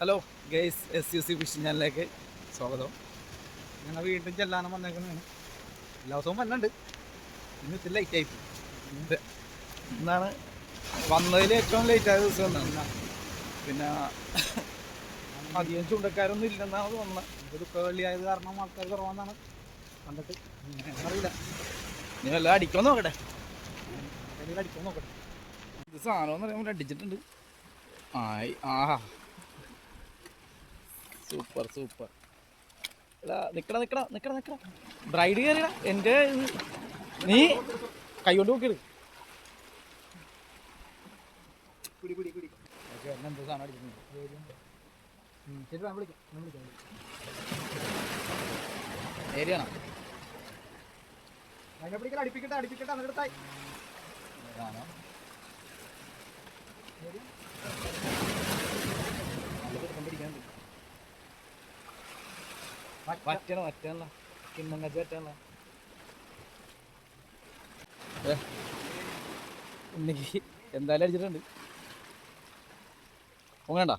Hello guys S U C fishing ചാനലിലേക്ക് സ്വാഗതം. ഞങ്ങൾ വീണ്ടും ചെല്ലാനും വന്നേക്കുന്നതാണ്. എല്ലാ ദിവസവും വന്നുണ്ട് ഇന്ന് ഇത്തിരി ലേറ്റ് ആയി. പോയി. എന്നാണ് വന്നതിൽ ഏറ്റവും ലേറ്റ് ആയ ദിവസം എന്നാണ്. പിന്നെ അധികം ചൂണ്ടക്കാരൊന്നും ഇല്ലെന്നാണ് തോന്നുന്നത്. ഇത് ദുഃഖ വെള്ളിയായത് കാരണം ആൾക്കാർ കുറവാന്നാണ് കണ്ടിട്ട്. അറിയില്ല. നീ വല്ല അടിക്കാൻ നോക്കട്ടെ. അടിക്കാൻ നോക്കട്ടെ. ഇത് സാധനം എന്ന് പറയുമ്പോൾ അടിച്ചിട്ടുണ്ട്. ആയി. ആഹാ. സൂപ്പർ സൂപ്പർ എടാ നിക്കട നിക്കട നിക്കട നിക്കട. ബ്രൈഡ് കയറിയടാ എന്റെ നീ കൈ കൊണ്ട് നോക്കിയത് പിടി പിടി പിടി ഓക്കെ എന്നെ എന്തോ സാധനം അടിക്കുന്നുണ്ട് ശരി ഞാൻ വിളിക്കാം. ഞാൻ വിളിക്കാം. ഏരിയാണോ അതിനെ പിടിക്കട്ടെ അടിപ്പിക്കട്ടെ അടിപ്പിക്കട്ടെ കാണാം വറ്റണം വറ്റണ കിണ്ണങ്ങച്ച് വറ്റണ ഉണ്ടെങ്കിൽ എന്തായാലും അടിച്ചിട്ടുണ്ട്. പൊങ്ങണ്ട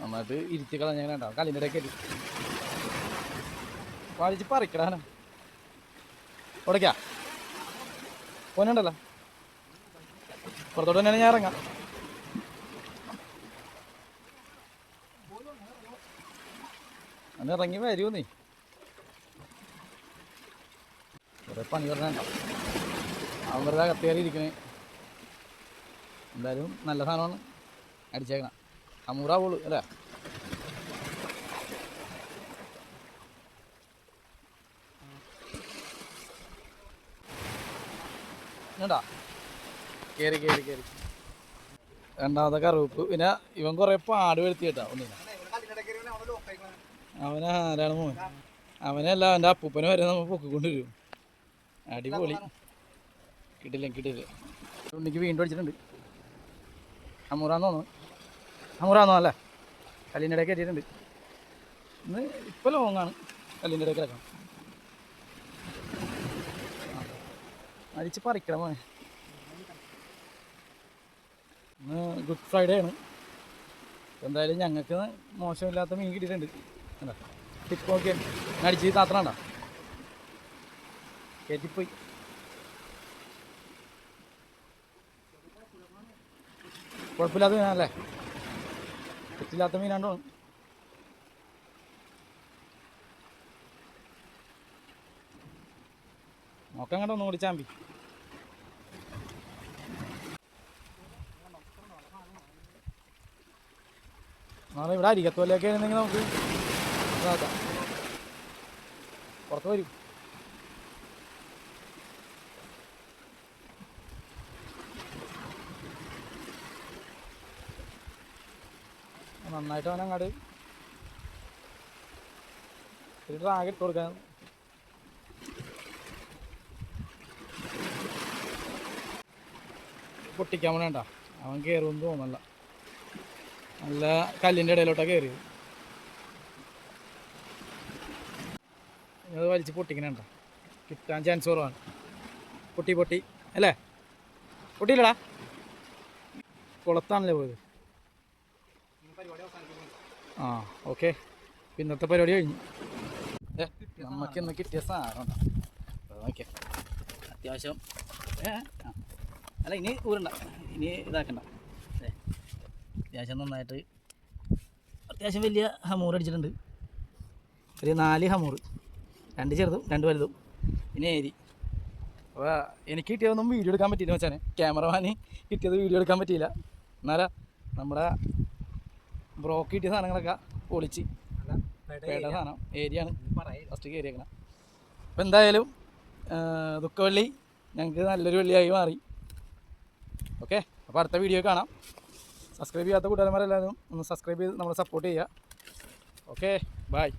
നന്നായിട്ട് ഇരുത്തി കളഞ്ഞ കല്ലിന്റെ ഇടയ്ക്ക് പാലിച്ച് പറിക്കടാന ഉടയ്ക്കാ പോനുണ്ടല്ലോ പുറത്തോട്ട് തന്നെയാണ് ഞാൻ ഇറങ്ങാം. അന്ന് ഇറങ്ങി വരുമോ നീ കുറെ പണി പറഞ്ഞ അവൻ വെറുതെ ഇരിക്കണേ എന്തായാലും നല്ല സാധനമാണ്. അടിച്ചേക്കണം. അമൂറാവുള്ളൂ അല്ലേ? ണ്ടാ കയറി കയറി കയറി രണ്ടാമത്തെ കറുപ്പ്. പിന്നെ ഇവൻ കുറെ പാട് വരുത്തി കേട്ടാ ഒന്നിനാ. അവനെ ആരാണ് മോൻ? അവനല്ല അവന്റെ അപ്പൂപ്പനെ വരെ നമ്മൾ പൊക്കിക്കൊണ്ടുവരും അടിപൊളി. കിട്ടില്ല കിട്ടില്ല. ഉണ്ണിക്ക് വീണ്ടും അടിച്ചിട്ടുണ്ട്. അമുറാന്ന് തോന്നുന്നു. അമൂറാന്നോ അല്ലേ? കല്ലിന്റെ ഇടയ്ക്ക് കയറ്റിയിട്ടുണ്ട്. ഇന്ന് ഇപ്പോൾ ലോങ്ങാണ് കല്ലിന്റെ ഇടയ്ക്ക് കിടക്കണം. അടിച്ച് പറിക്കണം മോനെ. ഇന്ന് ഗുഡ് ഫ്രൈഡേ ആണ്. എന്തായാലും ഞങ്ങൾക്ക് മോശമില്ലാത്ത മീൻ കിട്ടിയിട്ടുണ്ട്. അടിച്ച് താത്തണണ്ട കയറ്റിപ്പോയി കുഴപ്പമില്ലാത്ത മീനല്ലേ തെറ്റില്ലാത്ത മീനാണ്ടോ നോക്കാൻ കണ്ടോ ഒന്നും കൂടി ചാമ്പി? നാളെ ഇവിടെ അരികത്തോലൊക്കെ ആയിരുന്നെങ്കിൽ നമുക്ക് ഇതാക്കാം പുറത്ത് വരും. നന്നായിട്ട് അവൻ അങ്ങാട്. ഒരു ഡ്രാഗ് ഇട്ട് കൊടുക്കാൻ. പൊട്ടിക്കാൻ വേണ്ട അവൻ കയറുമെന്ന് തോന്നല്ല നല്ല കല്ലിന്റെ ഇടയിലോട്ടാണ് കയറിയത് അത് വലിച്ച് പൊട്ടിക്കണേണ്ട. കിട്ടാൻ ചാൻസ് കുറവാണ്. പൊട്ടി പൊട്ടി. അല്ലേ? പൊട്ടിയില്ലടാ. കുളത്താണല്ലേ പോയത്? ആ ഓക്കെ. ഇന്നത്തെ പരിപാടി കഴിഞ്ഞു. നമുക്ക് ഇന്ന് കിട്ടിയ സാധനം ഓക്കെ അത്യാവശ്യം. അല്ല ഇനി ഊരണ്ട. ഇനി ഇതാക്കണ്ട. അത്യാവശ്യം നന്നായിട്ട് അത്യാവശ്യം വലിയ ഹമൂർ അടിച്ചിട്ടുണ്ട്. ഒരു നാല് ഹമൂർ. രണ്ട് ചെറുതും രണ്ട് വലുതും. പിന്നെ ഏരി അപ്പോൾ എനിക്ക് കിട്ടിയതൊന്നും വീഡിയോ എടുക്കാൻ പറ്റിയില്ല വെച്ചാൽ ക്യാമറമാന് കിട്ടിയത് വീഡിയോ എടുക്കാൻ പറ്റിയില്ല. എന്നാലാ നമ്മുടെ ബ്രോക്ക് കിട്ടിയ സാധനങ്ങളൊക്കെ പൊളിച്ച്. പേട സാധനം ഏരിയ ആണ് ഫസ്റ്റ് കയറിയേക്കണം അപ്പോൾ എന്തായാലും ദുഃഖവള്ളി ഞങ്ങൾക്ക് നല്ലൊരു വെള്ളിയായി മാറി. ഓക്കെ അപ്പോൾ അടുത്ത വീഡിയോ കാണാം. സബ്സ്ക്രൈബ് ചെയ്യാത്ത കൂട്ടുകാരന്മാരെല്ലാവരും ഒന്ന് സബ്സ്ക്രൈബ് ചെയ്ത് നമ്മളെ സപ്പോർട്ട് ചെയ്യുക. Okay bye